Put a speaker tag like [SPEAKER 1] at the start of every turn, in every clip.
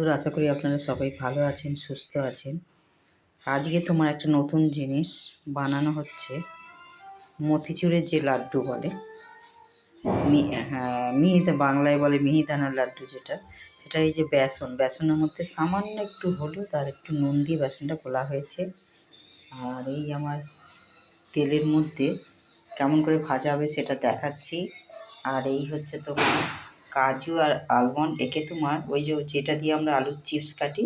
[SPEAKER 1] বন্ধুরা, আশা করি আপনারা সবাই ভালো আছেন, সুস্থ আছেন। আজকে তোমার একটা নতুন জিনিস বানানো হচ্ছে। মতিচুরের যে লাড্ডু বলে হ্যাঁ মিহিদা বাংলায় বলে মিহিদানার লাড্ডু যেটা, সেটা এই যে বেসন, বেসনের মধ্যে সামান্য একটু হলুদ আর একটু নুন দিয়ে বেসনটা গোলা হয়েছে। আর এই আমার তেলের মধ্যে কেমন করে ভাজা হবে সেটা দেখাচ্ছি। আর এই হচ্ছে তোমার কাজু আর আলমন্ড একে তোমার ওই যে যেটা দিয়ে আমরা আলুর চিপস কাটি,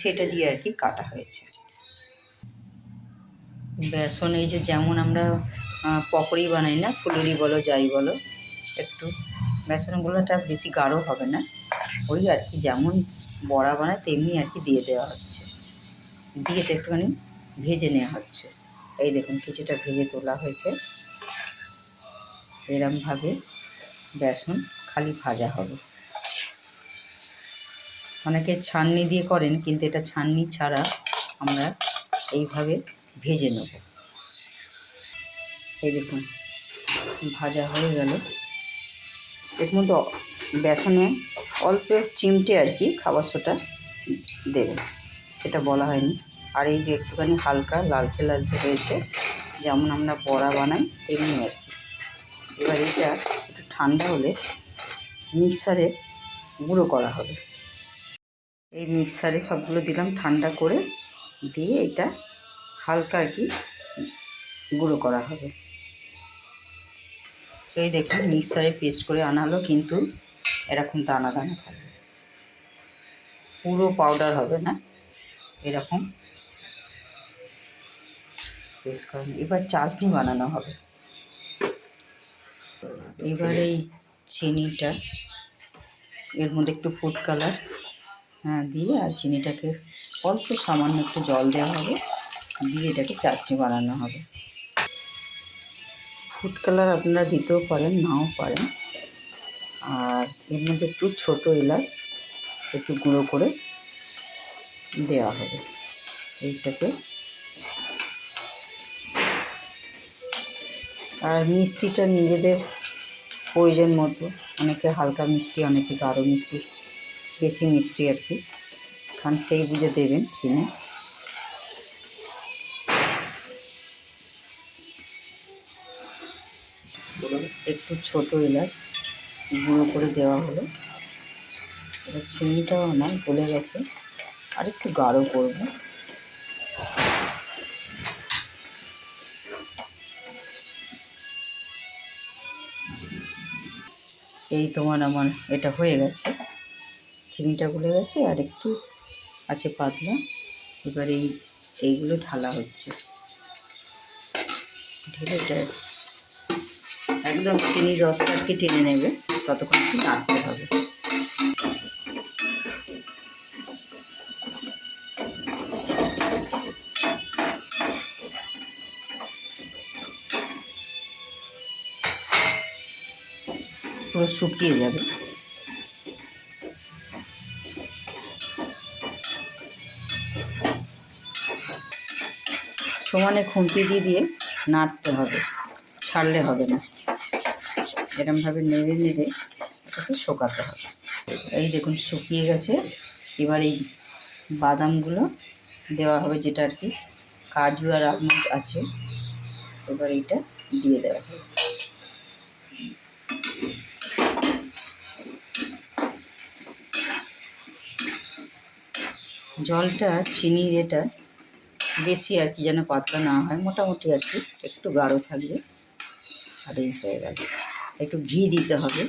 [SPEAKER 1] সেটা দিয়ে আর কি কাটা হয়েছে। বেসন এই যে যেমন আমরা পকোড়ি বানাই না ফুলুরি বলো, যাই বলো, একটু বেসনগুলোটা বেশি গাঢ় হবে না। ওই আর কি, যেমন বড়া বানায়, তেমনি আর কি দিয়ে দেওয়া হচ্ছে। দিয়ে একটুখানি ভেজে নেওয়া হচ্ছে। এই দেখুন, কিছুটা ভেজে তোলা হয়েছে। এরমভাবে বেসন খালি ভাজা হবে। অনেকে ছাননি দিয়ে করেন, কিন্তু এটা ছাননি ছাড়া আমরা এইভাবে ভেজে নেব। এই দেখুন, ভাজা হয়ে গেল। এর মধ্যে বেসনে অল্প চিমটে আর কি খাবার সোটা দেবেন সেটা বলা হয়নি। আর এই যে একটুখানি হালকা লালচে লালচে হয়েছে, যেমন আমরা বড়া বানাই, তেমনি আর কি। এবার এটা একটু ঠান্ডা হলে মিক্সারে গুঁড়ো করা হবে। এই মিক্সারে সবগুলো দিলাম ঠান্ডা করে দিয়ে এটা হালকা আর কি গুঁড়ো করা হবে। এই দেখুন, মিক্সারে পেস্ট করে আনা হলো, কিন্তু এরকম দানা দানা থাকবে। পুরো পাউডার হবে না, এরকম পেস্ট এবার চাশনি বানানো হবে। এবার এই চিনিটা। এর মধ্যে একটু ফুড কালার হ্যাঁ দিয়ে আর চিনিটাকে অল্প সামান্য একটু জল দেওয়া হবে। দিয়ে এটাকে চাশনি বানানো হবে। ফুড কালার আপনারা দিতেও পারেন, নাও পারেন। আর এর মধ্যে একটু ছোট এলাচ একটু গুঁড়ো করে দেওয়া হবে। এইটাকে। আর মিষ্টিটা নিজেদের প্রয়োজন মতো। অনেকে হালকা মিষ্টি, অনেকে গাঢ় মিষ্টি, বেশি মিষ্টি আর কি। খান সেই বুঝে দেবেন চিনি। একটু ছোট এলাচ গুঁড়ো করে দেওয়া হলো। এবার চিনিটাও আমার গলে গেছে। আর একটু গাঢ় করব। এই তোমার আমার এটা হয়ে গেছে। চিনিটা গলে গেছে আর একটু আছে পাতলা। এবার এই, এইগুলো ঢালা হচ্ছে। ঢেলে এটা একদম চিনির রসটাকে টেনে নেবে। ততক্ষণ নাড়তে হবে। পুরো শুকিয়ে যাবে। সমানে খুন্তি দিয়ে দিয়ে নাড়তে হবে, ছাড়লে হবে না। এরমভাবে নেড়ে নেড়ে এটাকে শোকাতে হবে। এই দেখুন শুকিয়ে গেছে। এবার এই বাদামগুলো দেওয়া হবে যেটা আর কি, কাজু আর আলমন্ড আছে। এবার এইটা দিয়ে দেওয়া হবে। জলটা চিনির এটা বেশি আর কি যেন পাতলা না হয়, মোটামুটি আর কি, একটু গাঢ় থাকবে। আর এই হয়ে গেল একটু ঘি দিতে হবে।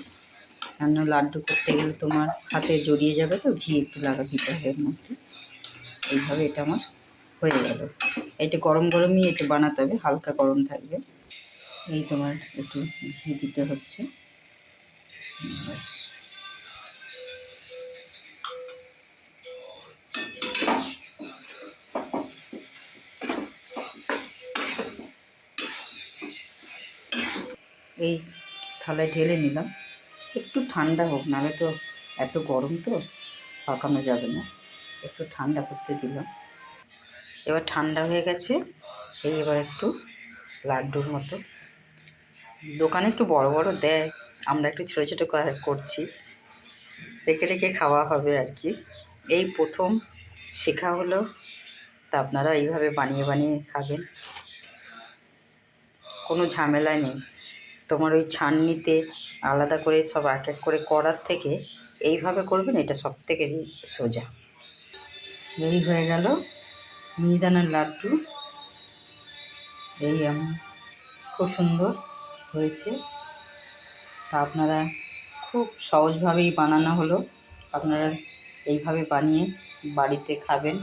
[SPEAKER 1] কেন লাড্ডু করতে গেলে তোমার হাতে জড়িয়ে যাবে তো, ঘি একটু লাগা দিতে হবে এর মধ্যে। এইভাবে এটা আমার হয়ে গেল। এটা গরম গরমই একটু বানাতে হবে, হালকা গরম থাকবে। এই তোমার একটু ঘি দিতে হচ্ছে। এই থালায় ঢেলে নিলাম। একটু ঠান্ডা হোক, নাহলে তো এত গরম তো, পাকানো যাবে না। একটু ঠান্ডা করতে দিলাম। এবার ঠান্ডা হয়ে গেছে, এই এবার একটু লাড্ডুর মতো। দোকানে একটু বড় বড় দেয়, আমরা একটু ছোটো ছোটো করছি। রেখে রেখে খাওয়া হবে আর কি। এই প্রথম শেখা হলো, তা আপনারা এইভাবে বানিয়ে বানিয়ে খাবেন। কোনো ঝামেলা নেই। তোমার ওই ছাননিতে আলাদা করে সব এক এক করে করার থেকে এইভাবে করবেন, এটা সব থেকে সোজা। এই হয়ে গেল মিহিদানার লাড্ডু। এই খুব সুন্দর হয়েছে। তা আপনারা খুব সহজভাবেই বানানো হলো। আপনারা এইভাবে বানিয়ে বাড়িতে খাবেন।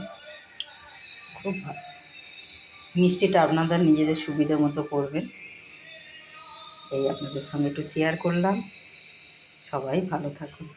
[SPEAKER 1] খুব ভালো মিষ্টিটা আপনাদের নিজেদের সুবিধা মতো করবেন। এই আপনাদের সঙ্গে একটু শেয়ার করলাম। সবাই ভালো থাকুন।